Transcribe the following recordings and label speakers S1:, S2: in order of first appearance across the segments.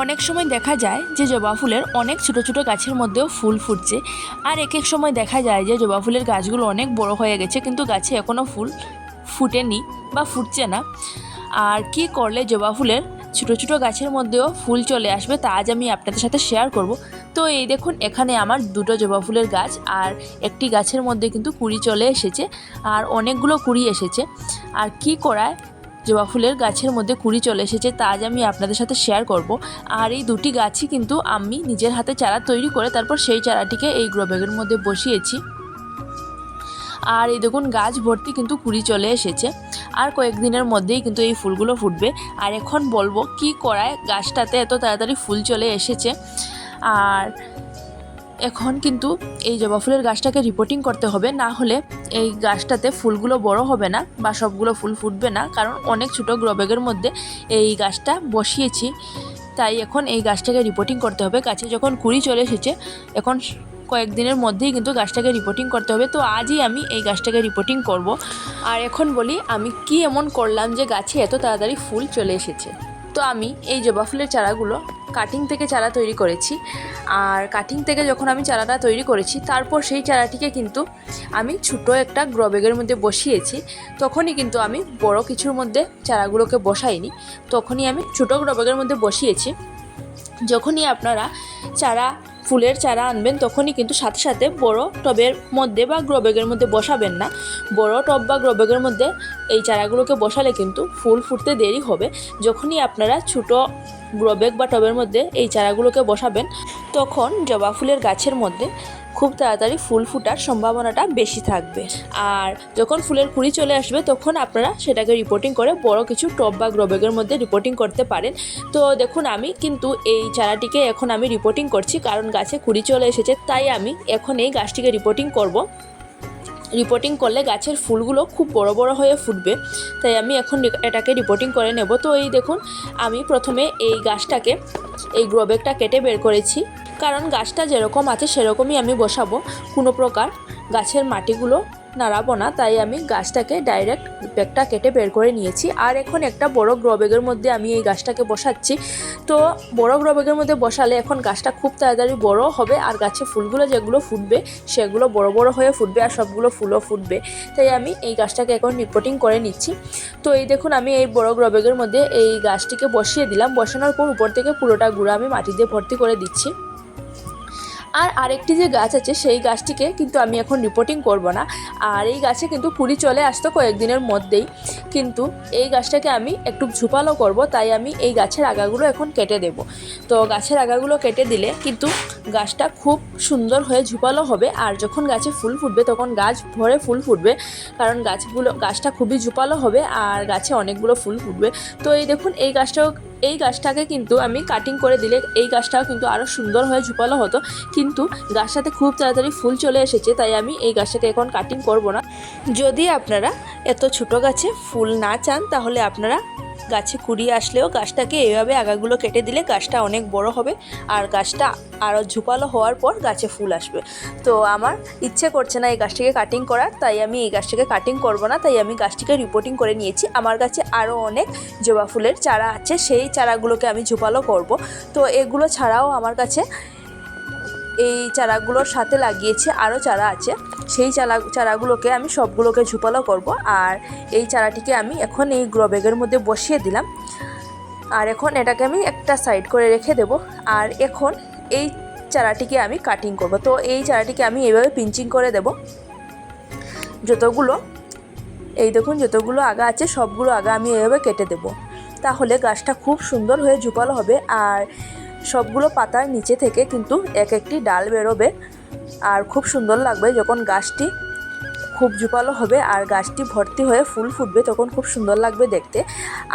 S1: অনেক সময় দেখা যায় যে জবা ফুলের অনেক ছোট ছোট গাছের মধ্যেও ফুল ফুটছে। আর এক এক সময় দেখা যায় যে জবা ফুলের গাছগুলো অনেক বড় হয়ে গেছে, কিন্তু গাছে এখনও ফুল ফুটেনি বা ফুটছে না। আর কি করলে জবা ফুলের ছোটো ছোটো গাছের মধ্যেও ফুল চলে আসবে তা আজ আমি আপনাদের সাথে শেয়ার করব। তো এই দেখুন, এখানে আমার দুটো জবা ফুলের গাছ আর একটি গাছের মধ্যে কিন্তু কুড়ি চলে এসেছে, আর অনেকগুলো কুড়ি এসেছে। আর কি করায়? জবা ফুলের গাছের মধ্যে কুড়ি চলে এসেছে, তা আজ আমি আপনাদের সাথে শেয়ার করব। আর এই দুটি গাছই কিন্তু আমি নিজের হাতে চারা তৈরি করে তারপর সেই চারাটিকে এই গ্রো ব্যাগের মধ্যে বসিয়েছি। আর এই দেখুন, গাছ ভর্তি কিন্তু কুড়ি চলে এসেছে। আর কয়েকদিনের মধ্যেই কিন্তু এই ফুলগুলো ফুটবে। আর এখন বলব, কি করায় গাছটাতে এত তাড়াতাড়ি ফুল চলে এসেছে। আর এখন কিন্তু এই জবা ফুলের গাছটাকে রিপোর্টিং করতে হবে, না হলে এই গাছটাতে ফুলগুলো বড় হবে না বা সবগুলো ফুল ফুটবে না, কারণ অনেক ছোটো গ্রবেগের মধ্যে এই গাছটা বসিয়েছি। তাই এখন এই গাছটাকে রিপোর্টিং করতে হবে। গাছে যখন কুড়ি চলে এসেছে, এখন কয়েকদিনের মধ্যেই কিন্তু গাছটাকে রিপোর্টিং করতে হবে। তো আজই আমি এই গাছটাকে রিপোর্টিং করব। আর এখন বলি, আমি কি এমন করলাম যে গাছে এত তাড়াতাড়ি ফুল চলে এসেছে? তো আমি এই জবা ফুলের চারাগুলো কাটিং থেকে চারা তৈরি করেছি। আর কাটিং থেকে যখন আমি চারাটা তৈরি করেছি, তারপর সেই চারাটিকে কিন্তু আমি ছোটো একটা গ্রবেগের মধ্যে বসিয়েছি। তখনই কিন্তু আমি বড় কিছুর মধ্যে চারাগুলোকে বসাইনি। তখনই আমি ছোটো গ্রবেগের মধ্যে বসিয়েছি। যখনই আপনারা চারা ফুলের চারা আনবেন, তখনই কিন্তু সাথে সাথে বড় টবের মধ্যে বা গ্রোবেগের মধ্যে বসাবেন না। বড় টব বা গ্রোবেগের মধ্যে এই চারাগুলোকে বসালে কিন্তু ফুল ফুটতে দেরি হবে। যখনই আপনারা ছোটো গ্রোবেগ বা টবের মধ্যে এই চারাগুলোকে বসাবেন, তখন জবা ফুলের গাছের মধ্যে খুব তাড়াতাড়ি ফুল ফুটার সম্ভাবনাটা বেশি থাকবে। আর যখন ফুলের কুড়ি চলে আসবে, তখন আপনারা সেটাকে রিপোর্টিং করে বড় কিছু টব বা গ্রোবেগের মধ্যে রিপোর্টিং করতে পারেন। তো দেখুন, আমি কিন্তু এই চারাটিকে এখন আমি রিপোর্টিং করছি, কারণ গাছে কুড়ি চলে এসেছে, তাই আমি এখন এই গাছটিকে রিপোর্টিং করব। রিপোর্টিং করলে গাছের ফুলগুলো খুব বড় বড় হয়ে ফুটবে, তাই আমি এখন এটাকে রিপোর্টিং করে নেব। তো এই দেখুন, আমি প্রথমে এই গাছটাকে, এই গ্রোবেগটা কেটে বের করেছি। কারণ গাছটা যেরকম আছে সেরকমই আমি বসাবো। কোনো প্রকার গাছের মাটিগুলো নাড়াবো না, তাই আমি গাছটাকে ডাইরেক্ট ব্যাগটা কেটে বের করে নিয়েছি। আর এখন একটা বড় গ্রবেগের মধ্যে আমি এই গাছটাকে বসাচ্ছি। তো বড় গ্রবেগের মধ্যে বসালে এখন গাছটা খুব তাড়াতাড়ি বড় হবে আর গাছে ফুলগুলো যেগুলো ফুটবে সেগুলো বড় বড় হয়ে ফুটবে আর সবগুলো ফুলও ফুটবে। তাই আমি এই গাছটাকে এখন রিপোর্টিং করে নিচ্ছি। তো এই দেখুন আমি এই বড় গ্রবেগের মধ্যে এই গাছটিকে বসিয়ে দিলাম। বসানোর পর উপর থেকে পুরোটা গুঁড়ো আমি মাটি দিয়ে ভর্তি করে দিচ্ছি। আর আরেকটি যে গাছ আছে, সেই গাছটিকে কিন্তু আমি এখন রিপোর্টিং করব না। আর এই গাছে কিন্তু কুড়ি চলে আসতো কয়েকদিনের মধ্যেই। কিন্তু এই গাছটাকে আমি একটু ঝুপালো করব, তাই আমি এই গাছের আগাগুলো এখন কেটে দেব। তো গাছের আগাগুলো কেটে দিলে কিন্তু গাছটা খুব সুন্দর হয়ে ঝুপালো হবে। আর যখন গাছে ফুল ফুটবে, তখন গাছ ভরে ফুল ফুটবে। কারণ গাছগুলো, গাছটা খুবই ঝুপালো হবে, আর গাছে অনেকগুলো ফুল ফুটবে। তো এই দেখুন, এই গাছটাও এই গাছটাকে কিন্তু আমি কাটিং করে দিলে এই গাছটাও কিন্তু আরও সুন্দর হয়ে ঝুপালো হতো। কিন্তু গাছটাতে খুব তাড়াতাড়ি ফুল চলে এসেছে, তাই আমি এই গাছটাকে এখন কাটিং করব না। যদি আপনারা এত ছোট গাছে ফুল না চান, তাহলে আপনারা গাছে কুড়িয়ে আসলেও গাছটাকে এইভাবে আগাগুলো কেটে দিলে গাছটা অনেক বড় হবে আর গাছটা আরও ঝুপালো হওয়ার পর গাছে ফুল আসবে। তো আমার ইচ্ছে করছে না এই গাছটিকে কাটিং করার, তাই আমি এই গাছটিকে কাটিং করব না, তাই আমি গাছটিকে রিপোর্টিং করে নিয়েছি। আমার কাছে আরও অনেক জবা ফুলের চারা আছে, সেই চারাগুলোকে আমি ঝুপালো করব। তো এগুলো ছাড়াও আমার কাছে এই চারাগুলোর সাথে লাগিয়েছি, আরও চারা আছে। সেই চারা, চারাগুলোকে আমি সবগুলোকে ঝুপালো করব আর এই চারাটিকে আমি এখন এই গ্রো ব্যাগের মধ্যে বসিয়ে দিলাম। আর এখন এটাকে আমি একটা সাইড করে রেখে দেব আর এখন এই চারাটিকে আমি কাটিং করব। তো এই চারাটিকে আমি এইভাবে পিঞ্চিং করে দেব। যতগুলো, এই দেখুন যতগুলো আগা আছে, সবগুলো আগা আমি এইভাবে কেটে দেব। তাহলে গাছটা খুব সুন্দর হয়ে ঝুপালো হবে আর সবগুলো পাতার নিচে থেকে কিন্তু এক একটি ডাল বেরোবে। আর খুব সুন্দর লাগবে যখন গাছটি খুব ঝুপালো হবে আর গাছটি ভর্তি হয়ে ফুল ফুটবে তখন খুব সুন্দর লাগবে দেখতে।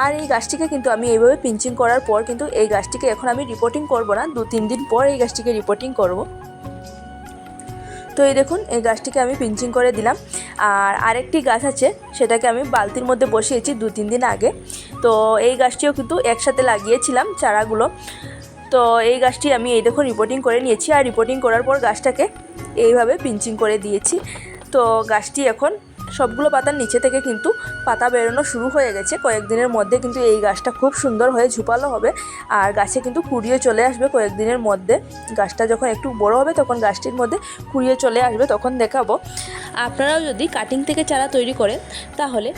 S1: আর এই গাছটিকে কিন্তু আমি এইভাবে পিঞ্চিং করার পর কিন্তু এই গাছটিকে এখন আমি রিপোর্টিং করব না, দু তিন দিন পর এই গাছটিকে রিপোর্টিং করব। তো এই দেখুন, এই গাছটিকে আমি পিঞ্চিং করে দিলাম। আর আরেকটি গাছ আছে, সেটাকে আমি বালতির মধ্যে বসিয়েছি দু তিন দিন আগে। তো এই গাছটিও কিন্তু একসাথে লাগিয়েছিলাম চারাগুলো। তো এই গাছটি আমি এই দেখো রিপোর্টিং করে নিয়েছি, আর রিপোর্টিং করার পর গাছটাকে এইভাবে পিঞ্চিং করে দিয়েছি। তো গাছটি এখন সবগুলো পাতার নিচে থেকে কিন্তু পাতা বেরোনো শুরু হয়ে গেছে। কয়েকদিনের মধ্যে কিন্তু এই গাছটা খুব সুন্দর হয়ে ঝুপালো হবে আর গাছে কিন্তু কুড়িয়ে চলে আসবে কয়েকদিনের মধ্যে। গাছটা যখন একটু বড় হবে তখন গাছটির মধ্যে কুড়িয়ে চলে আসবে তখন দেখাবো। আপনারাও যদি কাটিং থেকে চারা তৈরি করেন তাহলে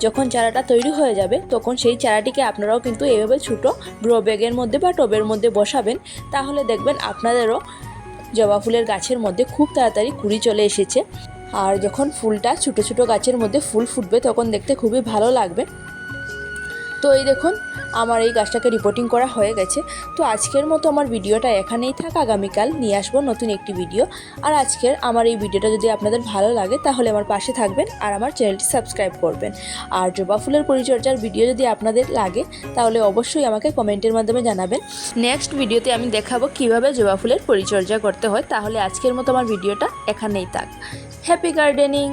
S1: যখন চারাটা তৈরি হয়ে যাবে তখন সেই চারাটিকে আপনারাও কিন্তু এভাবে ছোটো গ্রো ব্যাগের মধ্যে বা টবের মধ্যে বসাবেন। তাহলে দেখবেন আপনাদেরও জবা ফুলের গাছের মধ্যে খুব তাড়াতাড়ি কুড়ি চলে এসেছে। আর যখন ফুলটা ছোটো ছোটো গাছের মধ্যে ফুল ফুটবে তখন দেখতে খুবই ভালো লাগবে। তো এই দেখুন, আমার এই গাছটাকে রিপোর্টিং করা হয়ে গেছে। তো আজকের মতো আমার ভিডিওটা এখানেই থাক। আগামীকাল নিয়ে আসব নতুন একটি ভিডিও। আর আজকের আমার এই ভিডিওটা যদি আপনাদের ভালো লাগে, তাহলে আমার পাশে থাকবেন আর আমার চ্যানেলটি সাবস্ক্রাইব করবেন। আর জবা ফুলের পরিচর্যার ভিডিও যদি আপনাদের লাগে, তাহলে অবশ্যই আমাকে কমেন্টের মাধ্যমে জানাবেন। নেক্সট ভিডিওতে আমি দেখাবো কীভাবে জবা ফুলের পরিচর্যা করতে হয়। তাহলে আজকের মতো আমার ভিডিওটা এখানেই থাক। Happy gardening